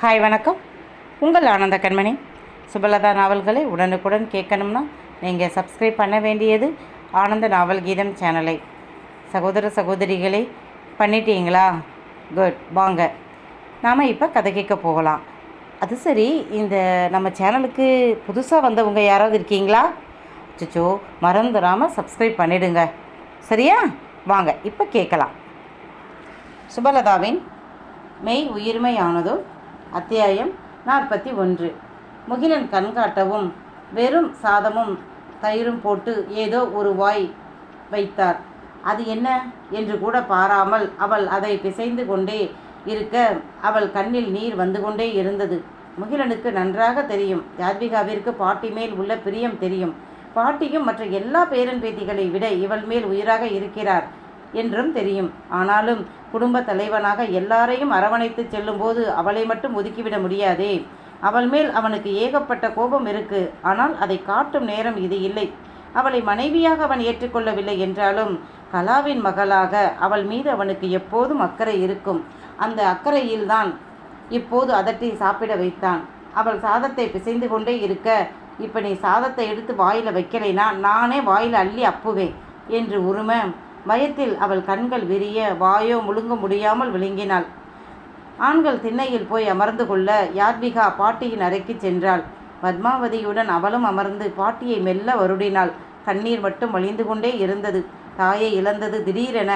Hi வணக்கம். உங்கள் ஆனந்த கண்மணி. சுபலதா நாவல்களை உடனுக்குடன் கேட்கணும்னா நீங்கள் சப்ஸ்கிரைப் பண்ண வேண்டியது ஆனந்த நாவல் கீதம் சேனலை. சகோதர சகோதரிகளை பண்ணிட்டீங்களா? குட் வாங்க. நாம் இப்போ கதை கேட்க போகலாம். அது சரி இந்த நம்ம சேனலுக்கு புதுசாக வந்தவங்க யாராவது இருக்கீங்களா? அச்சோ மறந்துடாமல் சப்ஸ்கிரைப் பண்ணிடுங்க. சரியா? வாங்க இப்போ கேட்கலாம். சுபலதாவின் மெய் உயிர்மையானதோ அத்தியாயம் நாற்பத்தி ஒன்று. முகிலன் கண்காட்டவும் வெறும் சாதமும் தயிரும் போட்டு ஏதோ ஒரு வாய் வைத்தார். அது என்ன என்று கூட பாராமல் அவள் அதை பிசைந்து கொண்டே இருக்க அவள் கண்ணில் நீர் வந்து கொண்டே இருந்தது. முகிலனுக்கு நன்றாக தெரியும். யாத்விகாவிற்கு பாட்டி மேல் உள்ள பிரியம் தெரியும். பாட்டியும் மற்ற எல்லா பேரன் பேத்திகளை விட இவள் மேல் உயிராக இருக்கிறார் என்றும் தெரியும். ஆனாலும் குடும்ப தலைவனாக எல்லாரையும் அரவணைத்து செல்லும்போது அவளை மட்டும் ஒதுக்கிவிட முடியாதே. அவள் மேல் அவனுக்கு ஏகப்பட்ட கோபம் இருக்கு. ஆனால் அதை காட்டும் நேரம் இது இல்லை. அவளை மனைவியாக அவன் ஏற்றுக்கொள்ளவில்லை என்றாலும் கலாவின் மகளாக அவள் மீது அவனுக்கு எப்போதும் அக்கறை இருக்கும். அந்த அக்கறையில்தான் இப்போது அதட்டி சாப்பிட வைத்தான். அவள் சாதத்தை பிசைந்து கொண்டே இருக்க இப்போ நீ சாதத்தை எடுத்து வாயில் வைக்கலைனா நானே வாயில் அள்ளி அப்புவேன் என்று உரிமை பயத்தில் அவள் கண்கள் விரிய வாயோ முழுங்க முடியாமல் விழுங்கினாள். ஆண்கள் திண்ணையில் போய் அமர்ந்து கொள்ள யாத்விகா பாட்டியின் அறைக்கு சென்றாள். பத்மாவதியுடன் அவளும் அமர்ந்து பாட்டியை மெல்ல வருடினாள். கண்ணீர் மட்டும் வழிந்து கொண்டே இருந்தது. தாயை இழந்தது திடீரென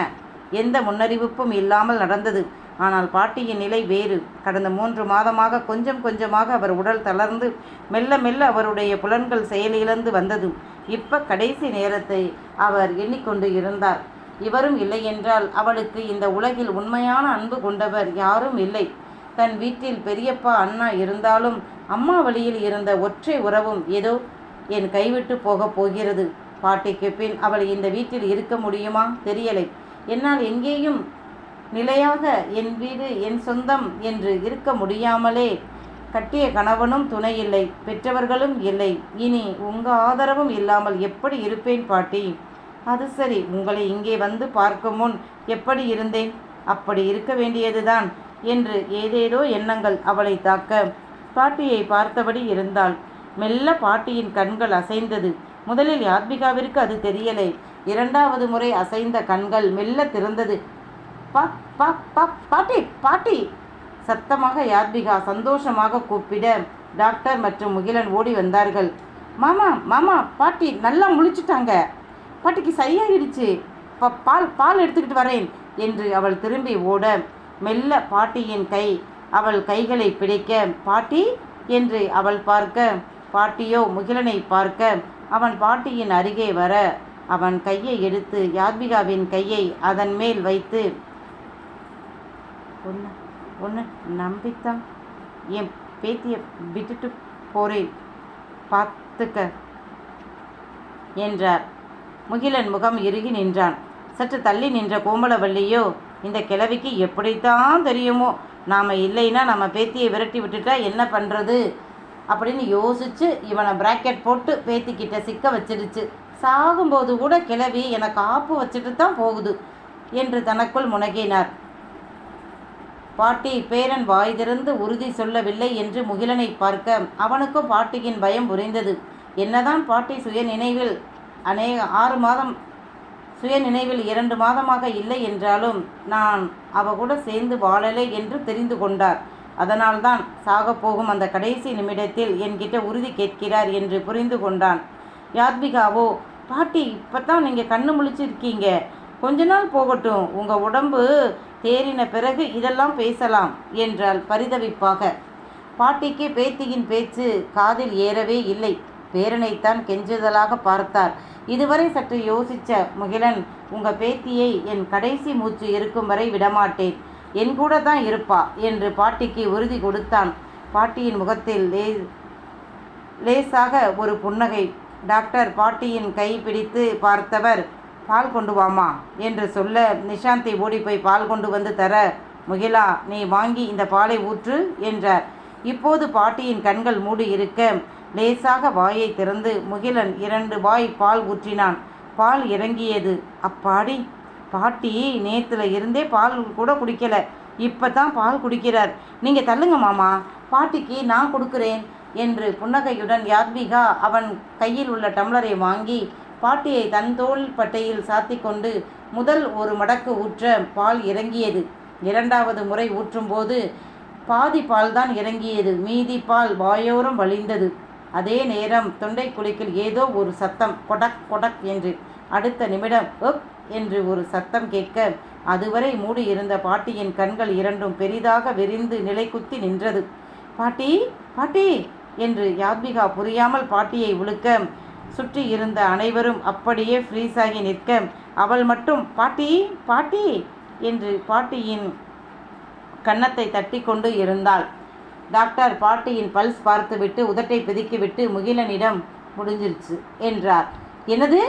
எந்த முன்னறிவிப்பும் இல்லாமல் நடந்தது. ஆனால் பாட்டியின் நிலை வேறு. கடந்த மூன்று மாதமாக கொஞ்சம் கொஞ்சமாக அவர் உடல் தளர்ந்து மெல்ல மெல்ல அவருடைய புலன்கள் செயலிழந்து வந்தது. இப்ப கடைசி நேரத்தை அவர் எண்ணிக்கொண்டு இருந்தார். இவரும் இல்லை என்றால் அவளுக்கு இந்த உலகில் உண்மையான அன்பு கொண்டவர் யாரும் இல்லை. தன் வீட்டில் பெரியப்பா அண்ணா இருந்தாலும் அம்மா வழியில் இருந்த ஒற்றை உறவும் ஏதோ என் கைவிட்டு போகப் போகிறது. பாட்டிக்கு பின் அவள் இந்த வீட்டில் இருக்க முடியுமா? தெரியலை. என்னால் எங்கேயும் நிலையாக என் வீடு என் சொந்தம் என்று இருக்க முடியாமலே கட்டிய கணவனும் துணை இல்லை பெற்றவர்களும் இல்லை. இனி உங்க ஆதரவும் இல்லாமல் எப்படி இருப்பேன் பாட்டி? அது சரி உங்களை இங்கே வந்து பார்க்கும் முன் எப்படி இருந்தேன்? அப்படி இருக்க வேண்டியதுதான் என்று ஏதேதோ எண்ணங்கள் அவளை தாக்க. பாட்டியை பார்த்தபடி இருந்தாள். மெல்ல பாட்டியின் கண்கள் அசைந்தது. முதலில் யாத்மிகாவிற்கு அது தெரியலை. இரண்டாவது முறை அசைந்த கண்கள் மெல்ல திறந்தது. பா பா பா பாட்டி பாட்டி! சத்தமாக யாத்மிகா சந்தோஷமாக கூப்பிட டாக்டர் மற்றும் முகிலன் ஓடி வந்தார்கள். மாமா மாமா பாட்டி நல்லா முழிச்சிட்டாங்க. பாட்டிக்கு சரியாகிடுச்சு ப பால் பால் எடுத்துக்கிட்டு வரேன் என்று அவள் திரும்பி ஓட மெல்ல பாட்டியின் கை அவள் கைகளை பிடிக்க பாட்டி என்று அவள் பார்க்க பாட்டியோ முகிலனை பார்க்க. அவன் பாட்டியின் அருகே வர அவன் கையை எடுத்து யாத்மிகாவின் கையை அதன் மேல் வைத்து ஒன்று ஒன்று நம்பித்தான். என் பேத்தியை விட்டுட்டு போறேன். பார்த்துக்க என்றார். முகிலன் முகம் இறுகி நின்றான். சற்று தள்ளி நின்ற கோமலவல்லியோ இந்த கிழவிக்கு எப்படித்தான் தெரியுமோ நாம் இல்லைன்னா நம்ம பேத்தியை விரட்டி விட்டுட்டா என்ன பண்ணுறது அப்படின்னு யோசிச்சு இவனை பிராக்கெட் போட்டு பேத்திக்கிட்ட சிக்க வச்சிடுச்சு. சாகும்போது கூட கிழவி எனக்கு ஆப்பு வச்சுட்டு தான் போகுது என்று தனக்குள் முனகினார். பாட்டி பேரன் வாய் திறந்து உறுதி சொல்லவில்லை என்று முகிலனை பார்க்க அவனுக்கும் பாட்டியின் பயம் புரிந்தது. என்னதான் பாட்டி சுய நினைவில் அநேக ஆறு மாதம் சுய நினைவில் இரண்டு மாதமாக இல்லை என்றாலும் நான் அவ கூட சேர்ந்து வாழலை என்று தெரிந்து கொண்டார். அதனால்தான் சாகப் போகும் அந்த கடைசி நிமிடத்தில் என்கிட்ட உறுதி கேட்கிறார் என்று புரிந்து கொண்டான். யாத்மிகாவோ பாட்டி இப்போ தான் நீங்கள் கண்ணு முழிச்சிருக்கீங்க. கொஞ்ச நாள் போகட்டும். உங்கள் உடம்பு தேறின பிறகு இதெல்லாம் பேசலாம் என்றால் பரிதவிப்பாக. பாட்டிக்கு பேத்தியின் பேச்சு காதில் ஏறவே இல்லை. பேரனைத்தான் கெஞ்சுதலாக பார்த்தார். இதுவரை சற்று யோசிச்ச முகிலன் உங்கள் பேத்தியை என் கடைசி மூச்சு இருக்கும் வரை விடமாட்டேன். என் கூட தான் இருப்பா என்று பாட்டிக்கு உறுதி கொடுத்தான். பாட்டியின் முகத்தில் லே லேசாக ஒரு புன்னகை. டாக்டர் பாட்டியின் கை பிடித்து பார்த்தவர் பால் கொண்டு வாமா என்று சொல்ல நிஷாந்தி ஓடி போய் பால் கொண்டு வந்து தர முகிலா நீ வாங்கி இந்த பாலை ஊற்று என்றார். இப்போது பாட்டியின் கண்கள் மூடி இருக்க லேசாக வாயை திறந்து முகிலன் இரண்டு வாய் பால் ஊற்றினான். பால் இறங்கியது. அப்பாடி பாட்டி நேத்துல இருந்தே பால் கூட குடிக்கல. இப்போ தான் பால் குடிக்கிறார். நீங்கள் தள்ளுங்க மாமா. பாட்டிக்கு நான் கொடுக்குறேன் என்று புன்னகையுடன் யாத்விகா அவன் கையில் உள்ள டம்ளரை வாங்கி பாட்டியை தன் தோல் பட்டையில் சாத்தி கொண்டு முதல் ஒரு மடக்கு ஊற்ற பால் இறங்கியது. இரண்டாவது முறை ஊற்றும்போது பாதி பால் தான் இறங்கியது. மீதி பால் வாயோரம் வழிந்தது. அதே நேரம் தொண்டை குழிக்குள் ஏதோ ஒரு சத்தம் கொடக் கொடக் என்று. அடுத்த நிமிடம் ஒப் என்று ஒரு சத்தம் கேட்க அதுவரை மூடியிருந்த பாட்டியின் கண்கள் இரண்டும் பெரிதாக விரிந்து நிலைக்குத்தி நின்றது. பாட்டி பாட்டி என்று யாத்மிகா புரியாமல் பாட்டியை உழுக்க சுற்றி இருந்த அனைவரும் அப்படியே ஃப்ரீஸாகி நிற்க அவள் மட்டும் பாட்டி பாட்டி என்று பாட்டியின் கன்னத்தை தட்டி கொண்டு இருந்தாள். டாக்டர் பாட்டியின் பல்ஸ் பார்த்துவிட்டு உதட்டை பிதுக்கிவிட்டு முகிலனிடம் முடிஞ்சிருச்சு என்றார். என்னது?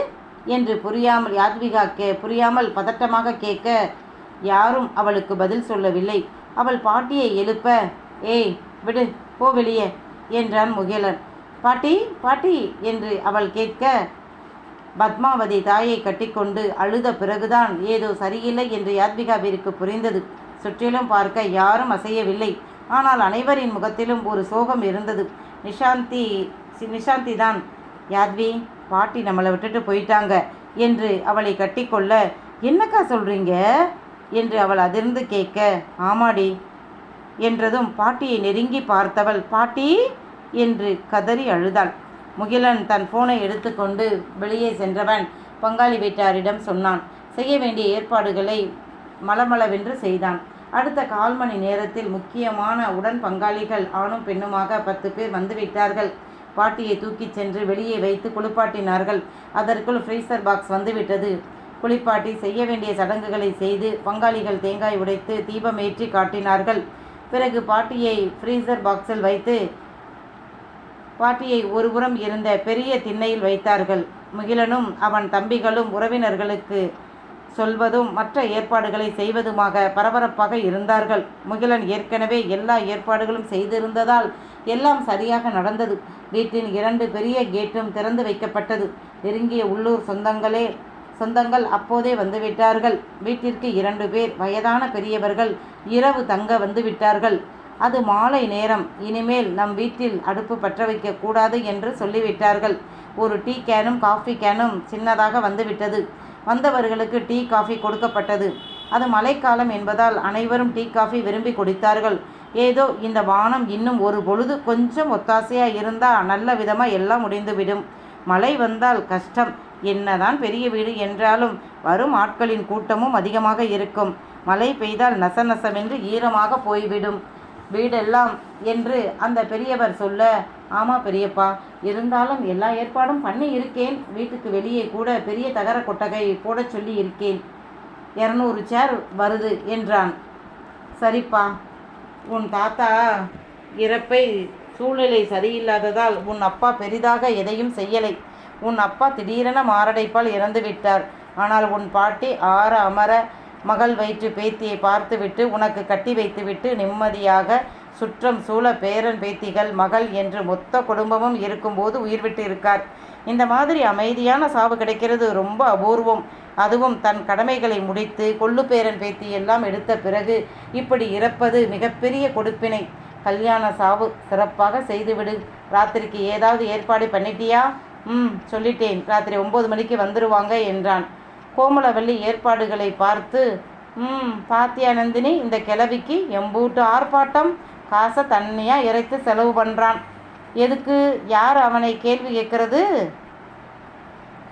என்று புரியாமல் யாத்விகா கே புரியாமல் பதட்டமாக கேட்க யாரும் அவளுக்கு பதில் சொல்லவில்லை. அவள் பாட்டியை எழுப்ப ஏய் விடு போ வெளியே என்றான் முகிலன். பாட்டி பாட்டி என்று அவள் கேட்க பத்மாவதி தாயை கட்டிக்கொண்டு அழுத பிறகுதான் ஏதோ சரியில்லை என்று யாத்விகாவிற்கு புரிந்தது. சுற்றிலும் பார்க்க யாரும் அசையவில்லை. ஆனால் அனைவரின் முகத்திலும் ஒரு சோகம் இருந்தது. நிஷாந்தி சி- நிஷாந்தி தான் யாத்வி பாட்டி நம்மளை விட்டுட்டு போயிட்டாங்க என்று அவளை கட்டிக்கொள்ள என்னக்கா சொல்கிறீங்க என்று அவள் அதிர்ந்து கேட்க ஆமாடி என்றதும் பாட்டியை நெருங்கி பார்த்தவள் பாட்டி என்று கதறி அழுதாள். முகிலன் தன் போனை எடுத்துக்கொண்டு வெளியே சென்றவன் பங்காளி வீட்டாரிடம் சொன்னான் செய்ய வேண்டிய ஏற்பாடுகளை மளமளவென்று செய்தான். அடுத்த கால் மணி நேரத்தில் முக்கியமான உடன் பங்காளிகள் ஆணும் பெண்ணுமாக பத்து பேர் வந்துவிட்டார்கள் பாட்டியை தூக்கிச் சென்று வெளியே வைத்து குளிப்பாட்டினார்கள். அதற்குள் ஃப்ரீசர் பாக்ஸ் வந்துவிட்டது. குளிப்பாட்டி செய்ய வேண்டிய சடங்குகளை செய்து பங்காளிகள் தேங்காய் உடைத்து தீபமேற்றி காட்டினார்கள். பிறகு பாட்டியை ஃப்ரீசர் பாக்ஸில் வைத்து பாட்டியை ஒருபுறம் இருந்த பெரிய திண்ணையில் வைத்தார்கள். முகிலனும் அவன் தம்பிகளும் உறவினர்களுக்கு சொல்வதும் மற்ற ஏற்பாடுகளை செய்வதுமாக பரபரப்பாக இருந்தார்கள். முகிலன் ஏற்கனவே எல்லா ஏற்பாடுகளும் செய்திருந்ததால் எல்லாம் சரியாக நடந்தது. வீட்டின் இரண்டு பெரிய கேட்டும் திறந்து வைக்கப்பட்டது. நெருங்கிய உள்ளூர் சொந்தங்களே சொந்தங்கள் அப்போதே வந்துவிட்டார்கள். வீட்டிற்கு இரண்டு பேர் வயதான பெரியவர்கள் இரவு தங்க வந்துவிட்டார்கள். அது மாலை நேரம். இனிமேல் நம் வீட்டில் அடுப்பு பற்ற வைக்க கூடாது என்று சொல்லிவிட்டார்கள். ஒரு டீ கேனும் காஃபி கேனும் சின்னதாக வந்துவிட்டது. வந்தவர்களுக்கு டீ காஃபி கொடுக்கப்பட்டது. அது மழைக்காலம் என்பதால் அனைவரும் டீ காஃபி விரும்பி குடித்தார்கள். ஏதோ இந்த வானம் இன்னும் ஒரு பொழுது கொஞ்சம் ஒத்தாசையாக இருந்தால் நல்ல விதமாக எல்லாம் முடிந்துவிடும். மழை வந்தால் கஷ்டம். என்னதான் பெரிய வீடு என்றாலும் வரும் ஆட்களின் கூட்டமும் அதிகமாக இருக்கும். மழை பெய்தால் நசநசவென்று ஈரமாக போய்விடும். வீடெல்லாம் என்று அந்த பெரியவர் சொல்ல ஆமா பெரியப்பா இருந்தாலும் எல்லா ஏற்பாடும் பண்ணி இருக்கேன். வீட்டுக்கு வெளியே கூட பெரிய தகர கொட்டகை போட சொல்லி இருக்கேன். இரநூறு சேர் வருது என்றான். சரிப்பா உன் தாத்தா இறப்பை சூழ்நிலை சரியில்லாததால் உன் அப்பா பெரிதாக எதையும் செய்யலை. உன் அப்பா திடீரென மாரடைப்பால் இறந்து விட்டார். ஆனால் உன் பாட்டி ஆற அமர மகள் வயிற்று பேத்தியை பார்த்துவிட்டு உனக்கு கட்டி வைத்துவிட்டு நிம்மதியாக சுற்றம் சூழ பேரன் பேத்திகள் மகள் என்று மொத்த குடும்பமும் இருக்கும்போது உயிர் விட்டு இருக்கார். இந்த மாதிரி அமைதியான சாவு கிடைக்கிறது ரொம்ப அபூர்வம். அதுவும் தன் கடமைகளை முடித்து கொள்ளு பேரன் பேத்தி எல்லாம் எடுத்த பிறகு இப்படி இறப்பது மிகப்பெரிய கொடுப்பினை. கல்யாண சாவு சிறப்பாக செய்துவிடு. ராத்திரிக்கு ஏதாவது ஏற்பாடு பண்ணிட்டியா? ம் சொல்லிட்டேன். ராத்திரி ஒம்பது மணிக்கு வந்துருவாங்க என்றான். கோமலவல்லி ஏற்பாடுகளை பார்த்து ம் பாத்தியா நந்தினி இந்த கிளவிக்கு எம்பூட்டு ஆர்ப்பாட்டம். காசை தண்ணியாக இறைத்து செலவு பண்ணுறான் எதுக்கு? யார் அவனை கேள்வி கேட்கறது?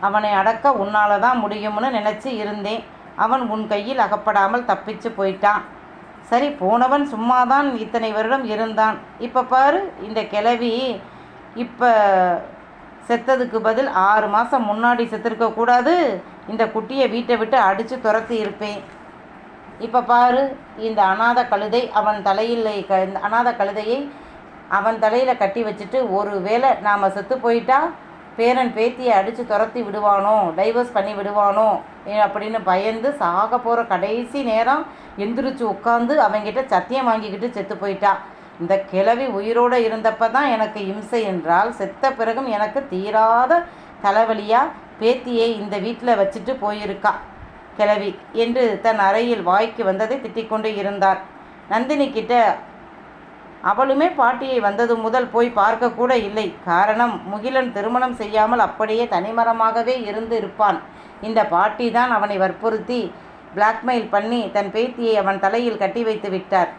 அவனை அடக்க உன்னால தான் முடியும்னு நினச்சி இருந்தேன். அவன் உன் கையில் அகப்படாமல் தப்பிச்சு போயிட்டான். சரி போனவன் சும்மாதான் இத்தனை வருடம் இருந்தான். இப்போ பாரு இந்த கிளவி இப்போ செத்ததுக்கு பதில் ஆறு மாதம் முன்னாடி செத்துருக்க கூடாது இந்த குட்டியை வீட்டை விட்டு அடித்து துரத்தி இருப்பேன். இப்போ பாரு இந்த அநாத கழுதை அவன் தலையில் க இந்த அனாதை கழுதையை அவன் தலையில் கட்டி வச்சுட்டு ஒரு வேளை நாம் செத்து போயிட்டா பேரன் பேத்தியை அடித்து துரத்தி விடுவானோ டைவர்ஸ் பண்ணி விடுவானோ ஏ, அப்படின்னு பயந்து சாக போகிற கடைசி நேரம் எந்திரிச்சு உட்காந்து அவங்கிட்ட சத்தியம் வாங்கிக்கிட்டு செத்து போயிட்டா. இந்த கிழவி உயிரோடு இருந்தப்ப தான் எனக்கு இம்சை என்றால் செத்த பிறகும் எனக்கு தீராத தலைவலியாக பேத்தியை இந்த வீட்டில் வச்சுட்டு போயிருக்கா. கிளவி என்று தன் அறையில் வாய்க்கு வந்ததை திட்டிக்கொண்டு இருந்தார். நந்தினி கிட்ட அவளுமே பாட்டியை வந்தது முதல் போய் பார்க்க கூட இல்லை. காரணம் முகிலன் திருமணம் செய்யாமல் அப்படியே தனிமரமாகவே இருந்து இருப்பான் இந்த பாட்டி தான் அவனை வற்புறுத்தி பிளாக்மெயில் பண்ணி தன் பேத்தியை அவன் தலையில் கட்டி வைத்து விட்டார்.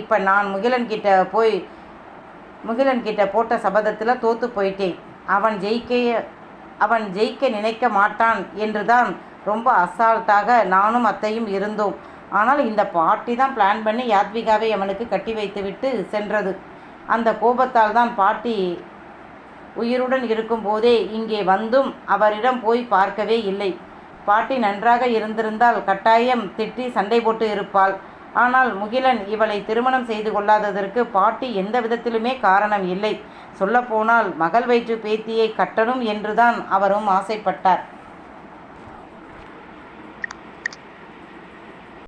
இப்போ நான் முகிலன் கிட்ட போய் முகிலன் கிட்ட போட்ட சபதத்தில் தோத்து போயிட்டேன். அவன் ஜெயிக்க அவன் ஜெயிக்க நினைக்க மாட்டான் என்று தான் ரொம்ப அசால்ட்டாக நானும் அத்தையும் இருந்தோம். ஆனால் இந்த பாட்டி தான் பிளான் பண்ணி யாத்விகாவை அவனுக்கு கட்டி வைத்துவிட்டு சென்றது. அந்த கோபத்தால் தான் பாட்டி உயிருடன் இருக்கும்போதே இங்கே வந்தும் அவரிடம் போய் பார்க்கவே இல்லை. பாட்டி நன்றாக இருந்திருந்தால் கட்டாயம் திட்டி சண்டை போட்டு இருப்பாள். ஆனால் முகிலன் இவளை திருமணம் செய்து கொள்ளாததற்கு பாட்டி எந்த விதத்திலுமே காரணம் இல்லை. சொல்லப்போனால் மகள் வயிற்று பேத்தியை கட்டணும் என்றுதான் அவரும் ஆசைப்பட்டார்.